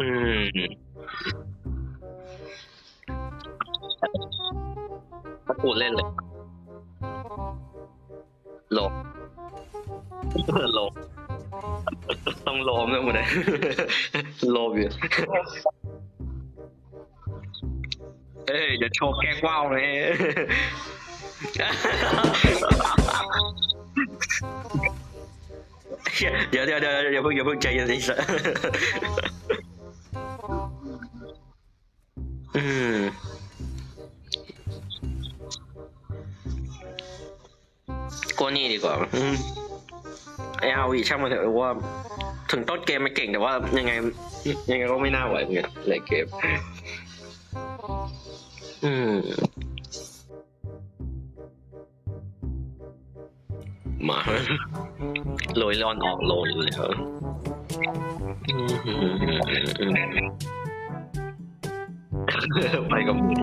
อืม ถ้ากูเล่นเลยโลมโลมต้องโลมนะหมดเลยโลมอยู่เอ้ยเดี๋ยวโชว์แก้กว้าวไง เดี๋ยวเดี๋ยวเดี๋ยวเดี๋ยวเพิ่งอย่าเพิ่งใจเย็นสิสัสอืมก็นี่ดีกว่าไออาวีช่างมันเถอะว่า ถึงต้นเกมมันเก่งแต่ว่ายังไง ยังไงก็ไม่น่าไหวเหมือนกันเลยเกม อืมมา โรยร้อนออกโรยเลยครับไปกับมึง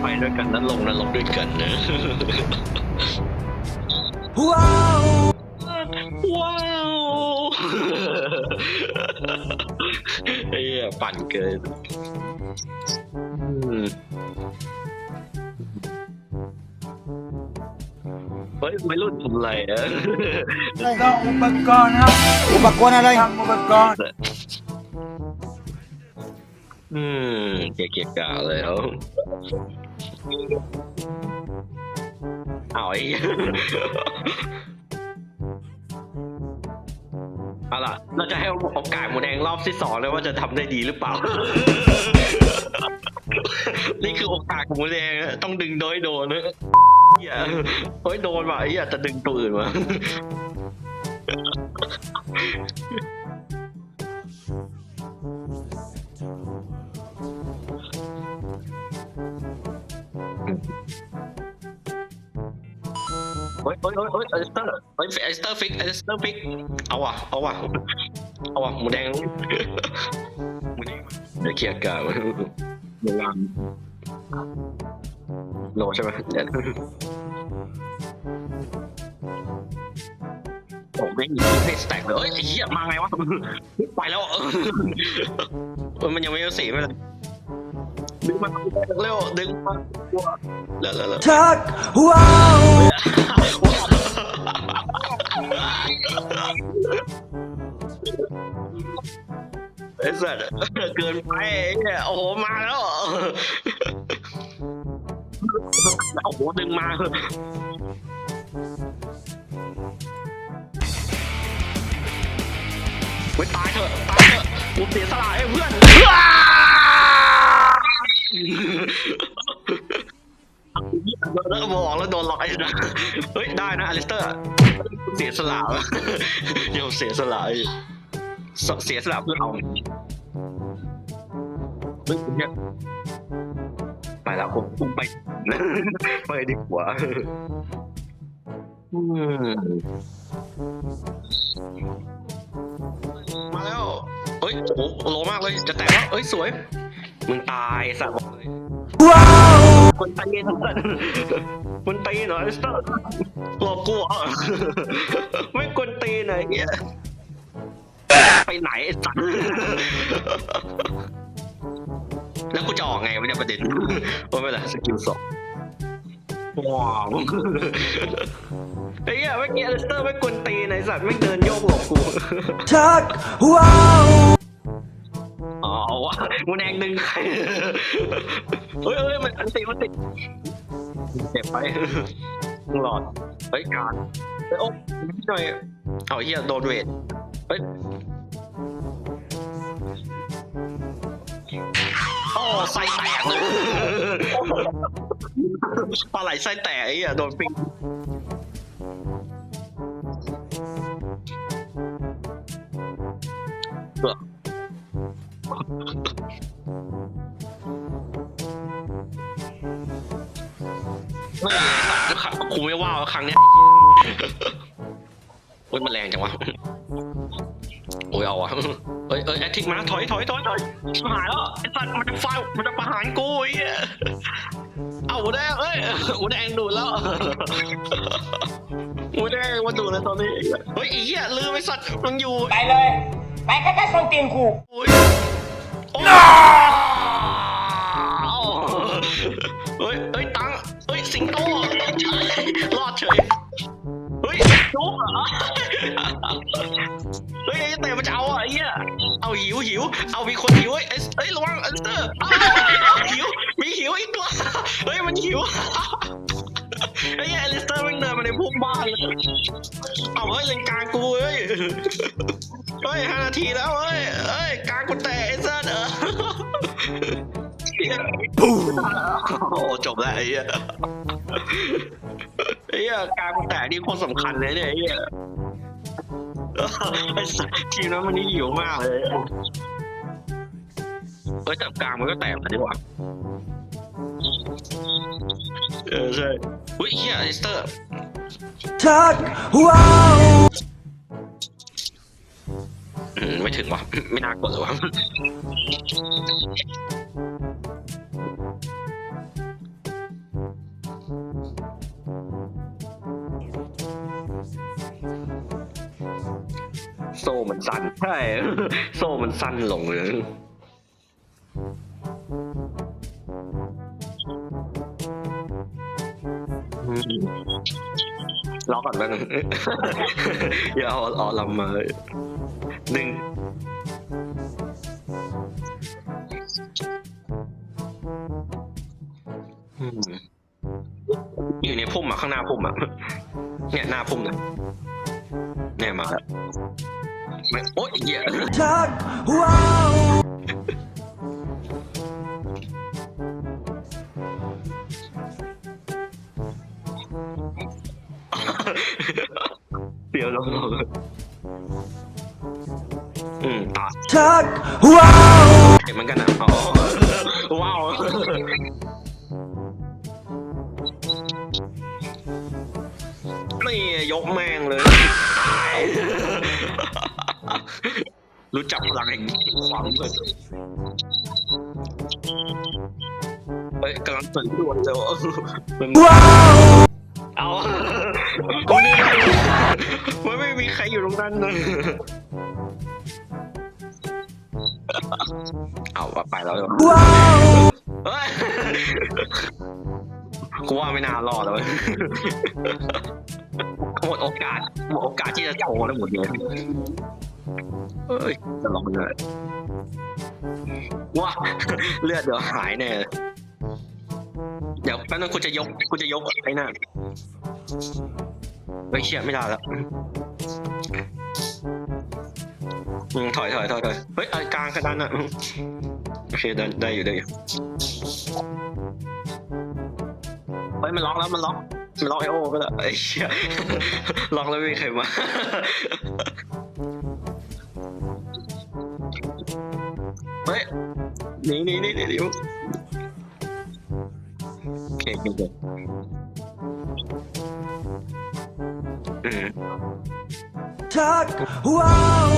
ไปด้วยกันนั้นลงนั้นลงด้วยกันนะว้าวว้าวไอ้เหี้ยปั่นเกิน เฮ้ยไม่รุ่นทำไรอะต้องอุปกรณ์ครับอุปกรณ์อะไรครับอุปกรณ์ อืมเก๋ๆกาเลยเขาเอาไอ้เหี้ยเอาล่ะ เราจะให้โอกาสหมูแดงรอบที่สองเลยว่าจะทำได้ดีหรือเปล่า นี่คือโอกาสของหมูแดงนะต้องดึงโดยโดนนะเหี้ยเฮ้ยโดนว่ะไอ้เหี้ยจะดึงตัวอื่นมาเฮ้ยเฮ้ยเฮ้ยเฮ้ยเอสเตอร์เฮ้ยเอสเตอร์ฟิกเอสเตอร์ฟิกเอาว่ะเอาว่ะเอาว่ะหมูแดงหมูแดงเดี๋ยวเคลียร์กาหมูงามโลใช่ไหม แม่งยิงให้สแต็กเลยเอ้ยไอ้เหี้ยมาไงวะไปแล้วเออเออมันยังไม่เอาสีไม่เลยดึงมาเร็วดึงมาเร็วเร็วเร็วชักว้าวไอ้สัตว์เกินไปไอ้เนี่ยโอ้โหมาแล้วโอ้โหดึงมา ไปตายเถอะตายเถอะกูเสียสละให้เพื่อนแล้วบอกแล้วโดนหลอกไอ้นะเฮ้ยได้นะอลิสเตอร์เสียสละเดี๋ยเสียสละเสียสละเพื่อเอาเฮ้ยเนี่ยไปแล้วผมพุ่งไปไปดีกว่าอืม โอ้โหโลมากเลย จะแตกแล้วเอ้ยสวย มึงตายสัตว์บอกเลยว้าวคนตีนสัตว์คนตีนเหรอไอ้สัตว์หลอกกูเหรอไม่กวนตีนไหนเงี้ยไปไหนไอ้สัตว์แล้วกูจะออกไงวะเนี่ยประเด็นว่าไม่เป็นไรสกิลสองว้าวไอ้เหี้ยเมื่อกี้อลิสเตอร์ไม่กวนตีนไอ้สัตว์ไม่เดินโยกหลบกูชักว้าวอ๋อเอา วะมูแดงดึงใครเฮ้ยเฮ้ยมันอันติมันติดเจ็บไปหลอดเฮ้ยการเฮ้ยโอ้ไม่หน่อยเอาเฮียโดนเวทเฮ้ยโอ้ไส้แตกเลยปลาไหลไส้แตกไอ้เหี้ยโดนปิง ไม่ขักูไม่ว่าว่าครั้งเนี้ยโอ้ยมันแรงจังวะโอ้ยเอาวะเอ้ยเอ้ยแอคทิกมาถอยถอยถอยถอยชิบหายแล้วไอ้สัตว์มันจะฟาดมันจะประหารกูไอ้เหี้ยเอาหมูแดงเอ้ยหมูแดงดูดแล้วหมูแดงมาดูแล้วตอนนี้เฮ้ยไอ้เหี้ยลืมไปสัตว์มันอยู่ไปเลย ไปใกล้ๆส้นตีนกูโอ้าเฮ้ยเฮ้ยตังเฮ้ยสิงโตรอดเฉยเฮ้ยจุ๊บเหรอเฮ้ยไอ้เตะมันจะเอาอะไอ้เหี้ยเอาหิวหิวเอามีคนหิวเฮ้ยเอ้ยเอ้ยระวังเอสเตอร์หิวมีหิวอีกตัวเฮ้ยมันหิว เลยเอาเฮ้ยเลนกลางกูเฮ้ยเฮ้ยห้านาทีแล้วเฮ้ยเฮ้ยกลางกูแตะไอ้สัสเออโอ้จบแล้วไอ้เหี้ยไอ้เหี้ยกลางกูแตะนี่โคตรสำคัญเลยเนี่ยไอ้เหี้ยทีมนั้นมันนี่หิวมากเลยเฮ้ยแต่กลางมันก็แตกมาดีกว่าเออใช่เฮ้ยเฮียไอสเตอร์ ทักว้าวอืมไม่ถึงวะ ไม่น่ากดเลยวะโซ่มันสั้นใช่ โซ่มันสั้นลงเลย รอก่อนแป๊บนึงอย่าเอาเอาลำมาดึงอืมอยู่ในพุ่มอะข้างหน้าพุ่มอะเนี่ยหน้าพุ่มนะเนี่ยมาแล้วไม่โอ๊ยเหี้ย อืมตาทักว้าวเห็นมือนกันอะอ๋อว้าวนี่ยกแม่งเลย รู้จักพลังแห่งความเลยเฮ้ยกำลังตื่นด่วนเร็วมันว้าวเอากูนี่มันไม่มีใครอยู่ตรงนั้นเลย เอาว่าไปแล้วเหรอว้าวเฮ้ยกูว่าไม่น่ารอดเลยหมดโอกาสหมดโอกาสที่จะโชว์แล้วหมดเลยเฮ้ยจะลองเลยว้าเลือดเดี๋ยวหายแน่เลยเดี๋ยวแป๊บนึงกูจะยกกูจะยกไอ้นั่นไม่เชี่ยไม่ได้แล้ว อืมถอยถอยถอยถอยเฮ้ยไอ้กลางกระดานอะโอเคได้ได้อยู่ได้อยู่เฮ้ยมันล็อกแล้วมันล็อกมันล็อกไอโอก็แล้วไอ้เชี่ยล็อกแล้วไม่มีใครมาเฮ้ยหนีหนีหนีหนีหนีโอเคโอเคอืม ทักว้าว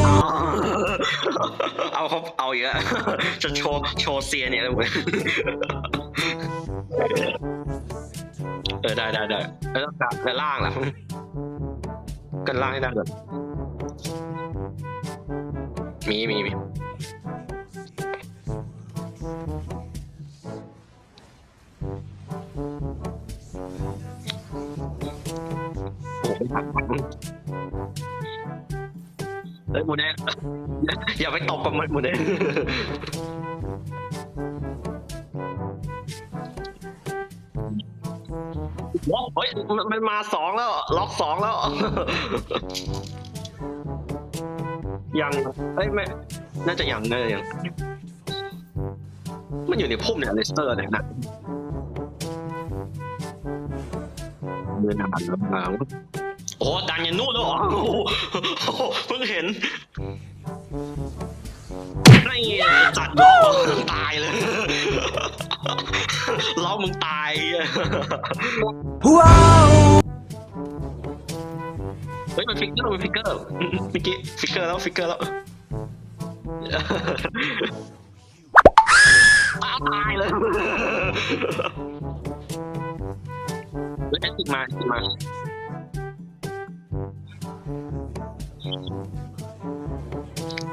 เอาเขาเอาเยอะจะโชว์โชว์เซียนเนี่ยเลยเว้ยเออได้ได้ได้แล้วต้องกลับแล้วล่างล่ะกันล่างให้ได้ก่อนมีมีมี หมูแดงอย่าอย่าไปตบกับมันหมูแดงว้าวเฮ้ยมันมาสองแล้วล็อกสองแล้ว ยังเอ้ยไม่น่าจะยังน่าจะยัง มันอยู่ในพุ่มเนี่ยเลสเตอร์เนี่ยนะเดินผ่านแล้ว มาโอ้ดังยันนู่นแล้วเหรอโอ้โหเพิ่งเห็นนี่ตัดล้อตายเลยล้อมึงตายว้าวเฮ้ยมันฟิกเกอร์มันฟิกเกอร์เมื่อกี้ฟิกเกอร์แล้วฟิกเกอร์แล้วอ้าวตายเลยเฮ้ยแอดติกมาแอดติกมา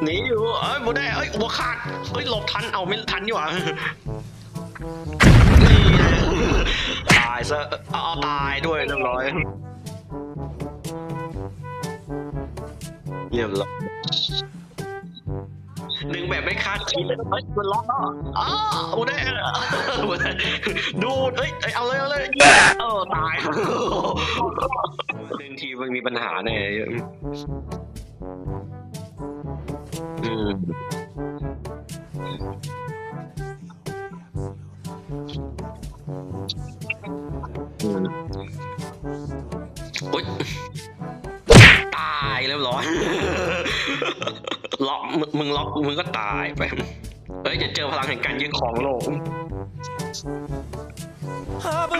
หนีอยู่เอ้ยหมูแดงเอ้ยหัวขาดเอ้ยหลบทันเอาไม่ทันอยู่อะนี่ตายซะเอาเอาตายด้วยเรียบร้อยเรียบร้อยดึงแบบไม่คาดคิดเลยเฮ้ยมันล็อกแล้วอ้าวหมูแดงหมูแดงดูดเอ้ยเอ้ยเอาเลยเอาเลยเออตายดึงทีมันมีปัญหาแน่ อุ๊ยตายเรียบร้อย ล็อกมึงล็อกมึงก็ตายไป เฮ้ยจะเจอพลังแห่งการยึดของโลก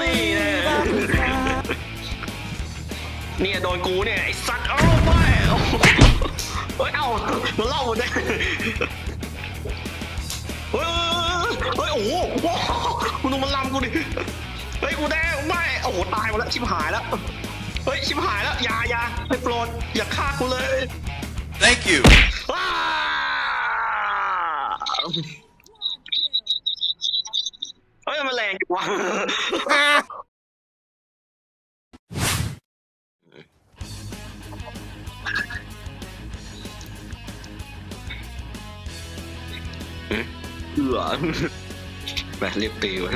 นี่แน่เนี่ยโดนกูเนี่ย ไอ้สัตว์เอ้าไม่ มันเล่าหมดเลยเฮ้ยเฮ้ยโอ้โหมึงดูมันลำกูดิ เฮ้ยกูแดงไม่โอ้โหตายหมดแล้วชิบหายแล้ว เฮ้ยชิบหายแล้วอย่าอย่าให้โปรดอย่าฆ่ากูเลย Thank you. ว้าเฮ้ยมันแรงจังวะ อือไปรียบตีวะ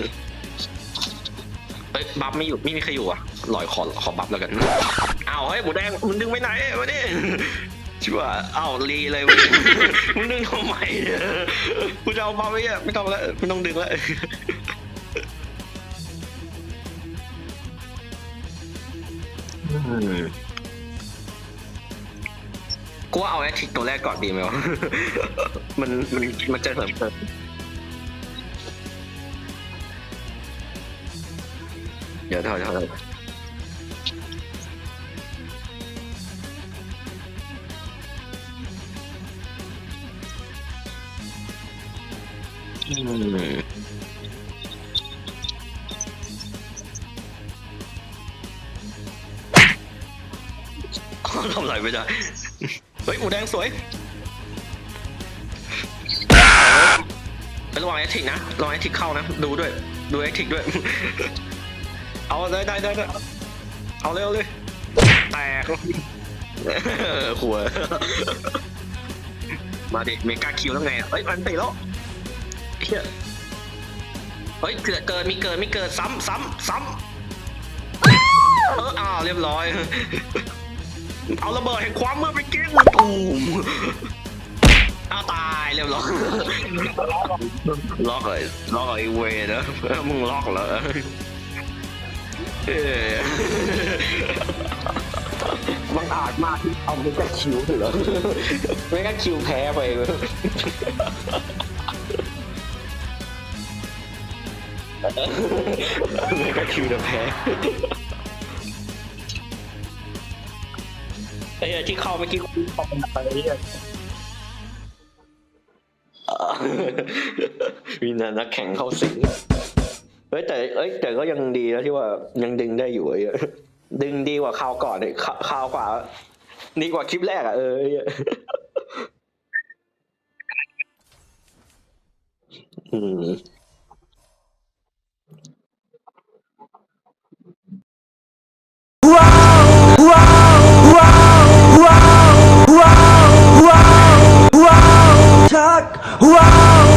เฮ้ยบัฟไม่อยู่ไม่มีใครอยู่อะลอยขอขอบัฟแล้วกันเอาเฮ้ยหมูแดงมึงดึงไปไหนวะนี่ชิว่าอ้าวรีเลยมึงมึงดึงทำไมเนี่ยกูจะเอาบัฟไว้อะไม่ต้องแล้วไม่ต้องดึงแล้วกูว่าเอาแอคทิกตัวแรกก่อนดีไหมวะมันมันมันจะเสริมเติม เดี๋ยวถอยถอยอืมทำอะไรไม่ได้ เฮ้ยหมูแดงสวยไประวังแอคทิกนะระวังแอคทิกเข้านะ ดูด้วย ดูแอคทิกด้วย เอาได้ได้ได้ได้เอาเลยเอาเลยแตกหัวมาเด็กเมกาคิวแล้วไงเฮ้ยมันติแล้วเฮียเฮ้ยเกิดเกินมีเกินไม่เกินซ้ำซ้ำซ้ำเอออ้าวเรียบร้อย เอาระเบิดแห่งความมืดไปกินตูมเอาตายเรียบร้อยล็อกเลยล็อกไอ้เวรนะมึงล็อกเหรอเออ บังอาจมากที่เอาไม่กล้าคิวเหรอไม่กล้าคิวแพ้ไปไม่กล้าคิวจะแพ้ไอ้เหี้ยที่เข้าเมื่อกี้คุณตอบไปเนี่ยมีนานักแข่งเข้าสิง เฮ้ยแต่เอ้ยแต่ก็ยังดีนะที่ว่ายังดึงได้อยู่ไอ้เหี้ยดึงดีกว่าคราวก่อนเลยครคราวกว่าดีกว่าคลิปแรกอะเออไอ้เหี้ยอืม Chuck, wow.